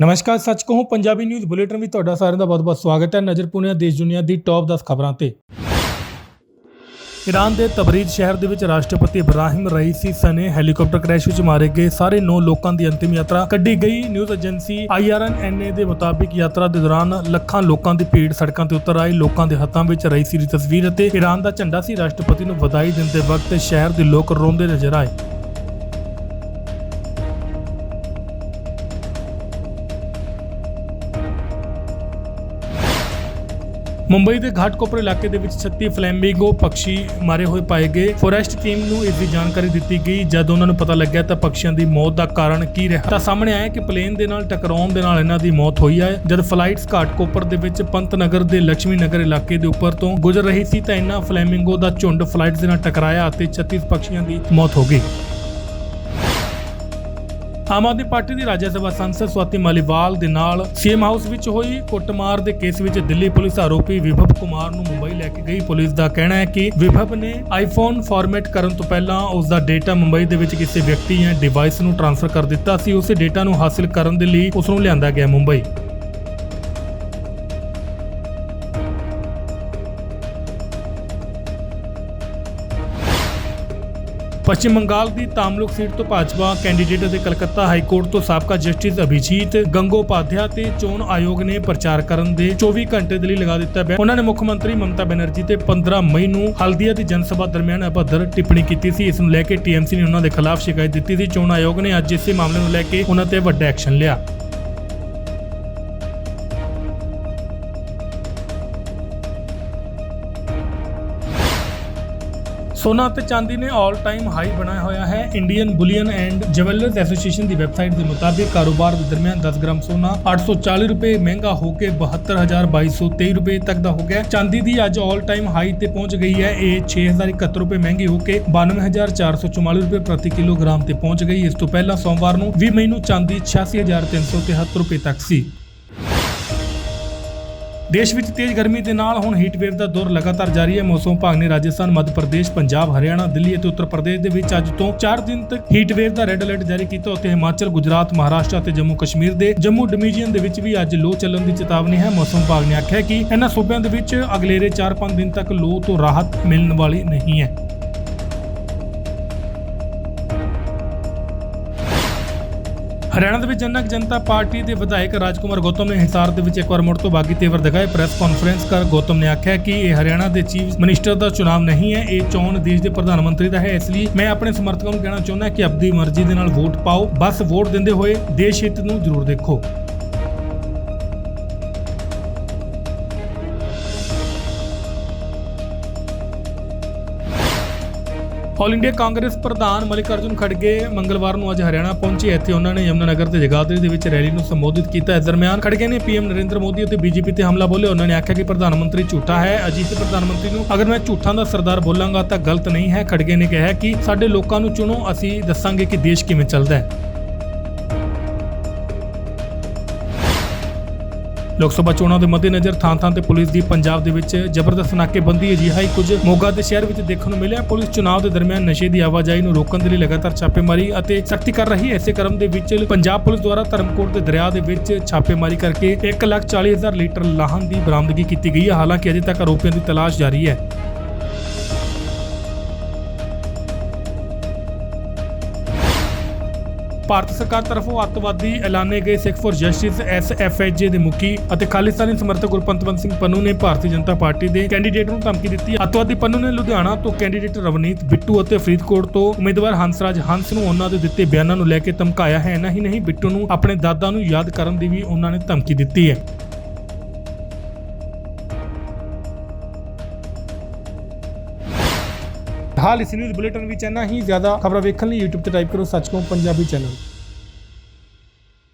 ਨਮਸਕਾਰ, ਸੱਚ ਕਹੂੰ, ਪੰਜਾਬੀ ਨਿਊਜ਼ ਬੁਲੇਟਿਨ ਵਿੱਚ ਤੁਹਾਡਾ ਸਾਰਿਆਂ ਦਾ ਬਹੁਤ-ਬਹੁਤ ਸਵਾਗਤ ਹੈ। ਨਜ਼ਰ ਪੁਣਿਆ ਦੇਸ਼ ਦੁਨੀਆ ਦੀ ਟੌਪ 10 ਖਬਰਾਂ ਤੇ। ਈਰਾਨ ਦੇ ਤਬਰੀਜ਼ ਸ਼ਹਿਰ ਦੇ ਵਿੱਚ ਰਾਸ਼ਟਰਪਤੀ ਇਬਰਾਹਿਮ ਰਈਸੀ ਸਨੇ ਹੈਲੀਕਾਪਟਰ ਕ੍ਰੈਸ਼ ਵਿੱਚ ਮਾਰੇ ਗਏ। ਸਾਰੇ 9 ਲੋਕਾਂ ਦੀ ਅੰਤਿਮ ਯਾਤਰਾ ਕੱਢੀ ਗਈ। ਨਿਊਜ਼ ਏਜੰਸੀ ਆਈਆਰਐਨਏ ਦੇ ਮੁਤਾਬਿਕ ਯਾਤਰਾ ਦੇ ਦੌਰਾਨ ਲੱਖਾਂ ਲੋਕਾਂ ਦੀ ਭੀੜ ਸੜਕਾਂ ਤੇ ਉਤਰ ਆਈ। ਲੋਕਾਂ ਦੇ ਹੱਥਾਂ ਵਿੱਚ ਰਈਸੀ ਦੀ ਤਸਵੀਰ ਅਤੇ ਈਰਾਨ ਦਾ ਝੰਡਾ ਸੀ। ਰਾਸ਼ਟਰਪਤੀ ਨੂੰ ਵਧਾਈ ਦਿੰਦੇ ਵਕਤ ਸ਼ਹਿਰ ਦੇ ਲੋਕ ਰੋਂਦੇ ਨਜ਼ਰ ਆਏ। ਮੁੰਬਈ ਦੇ ਘਾਟਕੋਪਰ ਇਲਾਕੇ ਦੇ ਵਿੱਚ 36 ਫਲੈਮਿੰਗੋ ਪੰਛੀ ਮਾਰੇ ਹੋਏ ਪਾਏ ਗਏ। ਫੋਰੈਸਟ ਟੀਮ ਨੂੰ ਇਸ ਦੀ ਜਾਣਕਾਰੀ ਦਿੱਤੀ ਗਈ। ਜਦ ਉਹਨਾਂ ਨੂੰ ਪਤਾ ਲੱਗਿਆ ਤਾਂ ਪੰਛੀਆਂ ਦੀ ਮੌਤ ਦਾ ਕਾਰਨ ਕੀ ਰਿਹਾ? ਤਾਂ ਸਾਹਮਣੇ ਆਇਆ ਕਿ ਪਲੇਨ ਦੇ ਨਾਲ ਟਕਰਾਉਣ ਦੇ ਨਾਲ ਇਹਨਾਂ ਦੀ ਮੌਤ ਹੋਈ ਹੈ। ਜਦ ਫਲਾਈਟਸ ਘਾਟਕੋਪਰ ਦੇ ਵਿੱਚ ਪੰਤ ਨਗਰ ਦੇ ਲక్ష్ਮੀ ਨਗਰ ਇਲਾਕੇ ਦੇ ਉੱਪਰ ਤੋਂ ਗੁਜ਼ਰ ਰਹੀ ਸੀ ਤਾਂ ਇਹਨਾਂ ਫਲੈਮਿੰਗੋ ਦਾ ਝੁੰਡ ਫਲਾਈਟਸ ਦੇ ਨਾਲ ਟਕਰਾਇਆ ਅਤੇ 36 ਪੰਛੀਆਂ ਦੀ ਮੌਤ ਹੋ ਗਈ। ਆਮ ਆਦਮੀ ਪਾਰਟੀ ਦੀ ਰਾਜ ਸਭਾ ਸੰਸਦ ਸਵਾਤੀ ਮਾਲੀਵਾਲ ਦੇ ਨਾਲ ਸੀਐਮ ਹਾਊਸ ਵਿੱਚ ਹੋਈ ਕੁੱਟਮਾਰ ਦੇ ਕੇਸ ਵਿੱਚ ਦਿੱਲੀ ਪੁਲਿਸ ਆਰੋਪੀ ਵਿਭਵ ਕੁਮਾਰ ਨੂੰ ਮੁੰਬਈ ਲੈ ਕੇ ਗਈ। ਪੁਲਿਸ ਦਾ ਕਹਿਣਾ ਹੈ ਕਿ ਵਿਭਵ ਨੇ ਆਈਫੋਨ ਫਾਰਮੈਟ ਕਰਨ ਤੋਂ ਪਹਿਲਾਂ ਉਸ ਦਾ ਡੇਟਾ ਮੁੰਬਈ ਦੇ ਵਿੱਚ ਕਿਸੇ ਵਿਅਕਤੀ ਜਾਂ ਡਿਵਾਈਸ ਨੂੰ ਟ੍ਰਾਂਸਫਰ ਕਰ ਦਿੱਤਾ ਸੀ। ਉਸੇ ਡੇਟਾ ਨੂੰ ਹਾਸਲ ਕਰਨ ਦੇ ਲਈ ਉਸ ਨੂੰ ਲਿਆਂਦਾ ਗਿਆ ਮੁੰਬਈ। ਪੱਛਮ ਬੰਗਾਲ ਦੀ ਤਾਮਲੁਕ ਸੀਟ ਤੋਂ ਭਾਜਪਾ ਕੈਂਡੀਡੇਟ ਅਤੇ ਕਲਕੱਤਾ ਹਾਈ ਕੋਰਟ ਤੋਂ ਸਾਬਕਾ ਜਸਟਿਸ ਅਭਿਜੀਤ ਗੰਗੋਪਾਧਿਆ ਤੇ ਚੋਣ ਆਯੋਗ ਨੇ ਪ੍ਰਚਾਰ ਕਰਨ ਦੇ 24 ਘੰਟੇ ਦੇ ਲਈ ਲਗਾ ਦਿੱਤਾ ਹੈ ਉਹਨਾਂ ਨੇ ਮੁੱਖ ਮੰਤਰੀ ਮਮਤਾ ਬੈਨਰਜੀ ਤੇ 15 ਮਈ ਨੂੰ ਹਲਦੀਆ ਦੀ ਜਨਸਭਾ ਦਰਮਿਆਨ ਅਭਦਰ ਟਿੱਪਣੀ ਕੀਤੀ ਸੀ। ਇਸ ਨੂੰ ਲੈ ਕੇ ਟੀਐਮਸੀ ਨੇ ਉਹਨਾਂ ਦੇ ਖਿਲਾਫ ਸ਼ਿਕਾਇਤ ਦਿੱਤੀ ਸੀ। ਚੋਣ ਆਯੋਗ ਨੇ ਅੱਜ ਇਸੇ ਮਾਮਲੇ ਨੂੰ ਲੈ ਕੇ ਉਹਨਾਂ ਤੇ ਵੱਡਾ ਐਕਸ਼ਨ ਲਿਆ। ਸੋਨਾ ਅਤੇ ਚਾਂਦੀ ਨੇ ਆਲ ਟਾਈਮ ਹਾਈ ਬਣਾਇਆ ਹੋਇਆ ਹੈ। Indian bullion and jewellers association the website ਦੇ ਮੁਤਾਬਿਕ ਕਾਰੋਬਾਰ ਦੇ ਦਰਮਿਆਨ 10 ਗ੍ਰਾਮ ਸੋਨਾ 840 ਰੁਪਏ ਮਹਿੰਗਾ ਹੋ ਕੇ 72223 ਰੁਪਏ ਤੱਕ ਦਾ ਹੋ ਗਿਆ ਚਾਂਦੀ ਦੀ ਅੱਜ ਆਲ ਟਾਈਮ ਹਾਈ ਤੇ ਪਹੁੰਚ ਗਈ ਹੈ। ਇਹ 6071 ਰੁਪਏ ਮਹਿੰਗੀ ਹੋ ਕੇ 92444 ਰੁਪਏ ਪ੍ਰਤੀ ਕਿਲੋਗ੍ਰਾਮ ਤੇ ਪਹੁੰਚ ਗਈ। ਇਸ ਤੋਂ ਪਹਿਲਾਂ ਸੋਮਵਾਰ ਨੂੰ 20 ਮਈ ਨੂੰ ਚਾਂਦੀ 86373 ਰੁਪਏ ਤੱਕ ਸੀ। ਦੇਸ਼ ਵਿੱਚ ਤੇਜ਼ ਗਰਮੀ ਦੇ ਨਾਲ ਹੁਣ ਹੀਟ ਵੇਵ ਦਾ ਦੌਰ ਲਗਾਤਾਰ ਜਾਰੀ ਹੈ। ਮੌਸਮ ਵਿਭਾਗ ਨੇ ਰਾਜਸਥਾਨ, ਮੱਧ ਪ੍ਰਦੇਸ਼, ਪੰਜਾਬ, ਹਰਿਆਣਾ, ਦਿੱਲੀ ਅਤੇ ਉੱਤਰ ਪ੍ਰਦੇਸ਼ ਦੇ ਵਿੱਚ ਅੱਜ ਤੋਂ 4 ਦਿਨ ਤੱਕ ਹੀਟ ਵੇਵ ਦਾ ਰੈੱਡ ਅਲਰਟ ਜਾਰੀ ਕੀਤਾ। ਉੱਥੇ ਹਿਮਾਚਲ, ਗੁਜਰਾਤ, ਮਹਾਰਾਸ਼ਟਰ ਅਤੇ ਜੰਮੂ ਕਸ਼ਮੀਰ ਦੇ ਜੰਮੂ ਡਿਵੀਜ਼ਨ ਦੇ ਵਿੱਚ ਵੀ ਅੱਜ ਲੋ ਚੱਲਣ ਦੀ ਚੇਤਾਵਨੀ ਹੈ। ਮੌਸਮ ਵਿਭਾਗ ਨੇ ਆਖਿਆ ਕਿ ਇਹਨਾਂ ਸੂਬਿਆਂ ਦੇ ਵਿੱਚ ਅਗਲੇਰੇ 4-5 ਦਿਨ ਤੱਕ ਲੋ ਤੋਂ ਰਾਹਤ ਮਿਲਣ ਵਾਲੀ ਨਹੀਂ ਹੈ। ਹਰਿਆਣਾ ਦੇ ਵਿੱਚ ਜਨਕ ਜਨਤਾ ਪਾਰਟੀ ਦੇ ਵਿਧਾਇਕ ਰਾਜਕੁਮਾਰ ਗੌਤਮ ਨੇ ਹਿਸਾਰ ਦੇ ਵਿੱਚ ਇੱਕ ਵਾਰ ਮੁੜ ਤੋਂ ਬਾਗੀ ਤੇਵਰ ਦਿਖਾਏ। ਪ੍ਰੈਸ ਕਾਨਫਰੰਸ ਕਰ ਗੌਤਮ ਨੇ ਆਖਿਆ ਕਿ ਇਹ ਹਰਿਆਣਾ ਦੇ ਚੀਫ ਮਿਨਿਸਟਰ ਦਾ ਚੁਣਾਵ ਨਹੀਂ ਹੈ, ਇਹ ਚੋਣ ਦੇਸ਼ ਦੇ ਪ੍ਰਧਾਨ ਮੰਤਰੀ ਦਾ ਹੈ। ਇਸ ਲਈ ਮੈਂ ਆਪਣੇ ਸਮਰਥਕਾਂ ਨੂੰ ਕਹਿਣਾ ਚਾਹੁੰਦਾ ਕਿ ਆਪਣੀ ਮਰਜ਼ੀ ਦੇ ਨਾਲ ਵੋਟ ਪਾਓ, ਬਸ ਵੋਟ ਦਿੰਦੇ ਹੋਏ ਦੇਸ਼ ਹਿੱਤ ਨੂੰ ਜ਼ਰੂਰ ਦੇਖੋ। ਆਲ ਇੰਡੀਆ ਕਾਂਗਰਸ ਪ੍ਰਧਾਨ ਮਲਿਕ ਅਰਜੁਨ ਖੜਗੇ ਮੰਗਲਵਾਰ ਨੂੰ ਅੱਜ ਹਰਿਆਣਾ ਪਹੁੰਚੇ। ਇੱਥੇ ਉਹਨਾਂ ਨੇ ਯਮੁਨਾਨਗਰ ਤੇ ਜਗਾਦਰੀ ਦੇ ਵਿੱਚ ਰੈਲੀ ਨੂੰ ਸੰਬੋਧਿਤ ਕੀਤਾ। ਇਸ ਦਰਮਿਆਨ ਖੜਗੇ ਨੇ ਪੀਐਮ ਨਰਿੰਦਰ ਮੋਦੀ ਅਤੇ ਬੀਜੇਪੀ ਤੇ ਹਮਲਾ ਬੋਲਿਆ ਉਹਨਾਂ ਨੇ ਆਖਿਆ ਕਿ ਪ੍ਰਧਾਨ ਮੰਤਰੀ ਝੂਠਾ ਹੈ। ਅਜੀਤ ਪ੍ਰਧਾਨ ਮੰਤਰੀ ਨੂੰ, ਅਗਰ ਮੈਂ ਝੂਠਾਂ ਦਾ ਸਰਦਾਰ ਬੋਲਾਂਗਾ ਤਾਂ ਗਲਤ ਨਹੀਂ ਹੈ। ਖੜਗੇ ਨੇ ਕਿਹਾ ਕਿ, ਸਾਡੇ ਲੋਕਾਂ ਨੂੰ ਚੁਣੋ। ਅਸੀਂ ਦੱਸਾਂਗੇ ਕਿ ਦੇਸ਼ ਕਿਵੇਂ ਚੱਲਦਾ ਹੈ। ਲੋਕ ਸਭਾ ਚੋਣਾਂ ਦੇ ਮੱਦੇਨਜ਼ਰ ਥਾਂ-ਥਾਂ ਤੇ ਪੁਲਿਸ ਦੀ ਪੰਜਾਬ ਦੇ ਵਿੱਚ ਜ਼ਬਰਦਸਤ ਨਾਕੇਬੰਦੀ ਅਜਿਹਾ ਹੀ ਕੁਝ ਮੋਗਾ ਦੇ ਸ਼ਹਿਰ ਵਿੱਚ ਦੇਖਣ ਨੂੰ ਮਿਲਿਆ। ਪੁਲਿਸ ਚੁਣਾਵ ਦੇ ਦਰਮਿਆਨ ਨਸ਼ੇ ਦੀ ਆਵਾਜਾਈ ਨੂੰ ਰੋਕਣ ਦੇ ਲਈ ਲਗਾਤਾਰ ਛਾਪੇਮਾਰੀ ਅਤੇ ਸਖਤੀ ਕਰ ਰਹੀ ਹੈ। ਇਸੇ ਕ੍ਰਮ ਦੇ ਵਿੱਚ ਪੰਜਾਬ ਪੁਲਿਸ ਦੁਆਰਾ ਧਰਮਕੋਟ ਦੇ ਦਰਿਆ ਦੇ ਵਿੱਚ ਛਾਪੇਮਾਰੀ ਕਰਕੇ 140000 ਲੀਟਰ ਲਾਹਨ ਦੀ ਬਰਾਮਦਗੀ ਕੀਤੀ ਗਈ ਹੈ। ਹਾਲਾਂਕਿ ਅਜੇ ਤੱਕ ਆਰੋਪੀਆਂ ਦੀ ਤਲਾਸ਼ ਜਾਰੀ ਹੈ। ਭਾਰਤ ਸਰਕਾਰ ਤਰਫੋਂ ਅੱਤਵਾਦੀ ਐਲਾਨੇ ਗਏ ਸਿੱਖ ਫੋਰ ਜਸਟਿਸ ਐਸਐਫਐਚ ਦੇ ਮੁਖੀ ਅਤੇ ਖਾਲਿਸਤਾਨੀ ਸਮਰਥਕ ਗੁਰਪੰਤਵੰਤ ਸਿੰਘ ਪੰਨੂ ਨੇ ਭਾਰਤੀ ਜਨਤਾ ਪਾਰਟੀ ਦੇ ਕੈਂਡੀਡੇਟ ਨੂੰ ਧਮਕੀ ਦਿੱਤੀ। ਅੱਤਵਾਦੀ ਪੰਨੂ ਨੇ ਲੁਧਿਆਣਾ ਤੋਂ ਕੈਂਡੀਡੇਟ ਰਵਨੀਤ ਬਿੱਟੂ ਅਤੇ ਫਰੀਦਕੋਟ ਤੋਂ ਉਮੀਦਵਾਰ ਹੰਸਰਾਜ ਹੰਸ ਨੂੰ ਉਹਨਾਂ ਦੇ ਦਿੱਤੇ ਬਿਆਨਾਂ ਨੂੰ ਲੈ ਕੇ ਧਮਕਾਇਆ ਹੈ। ਨਾ ਹੀ ਨਹੀਂ, ਬਿੱਟੂ ਨੂੰ ਆਪਣੇ ਦਾਦਾ ਨੂੰ ਯਾਦ ਕਰਨ ਦੀ ਵੀ ਉਹਨਾਂ ਨੇ ਧਮਕੀ ਦਿੱਤੀ ਹੈ। ਹਾਲ ਇਸ ਨਿਊਜ਼ ਬੁਲੇਟਿਨ ਵਿੱਚ ਇੰਨਾ ਹੀ। ਜ਼ਿਆਦਾ ਖਬਰਾਂ ਵੇਖਣ ਲਈ YouTube ਤੇ ਟਾਈਪ ਕਰੋ ਸੱਚ ਕੋ ਪੰਜਾਬੀ ਚੈਨਲ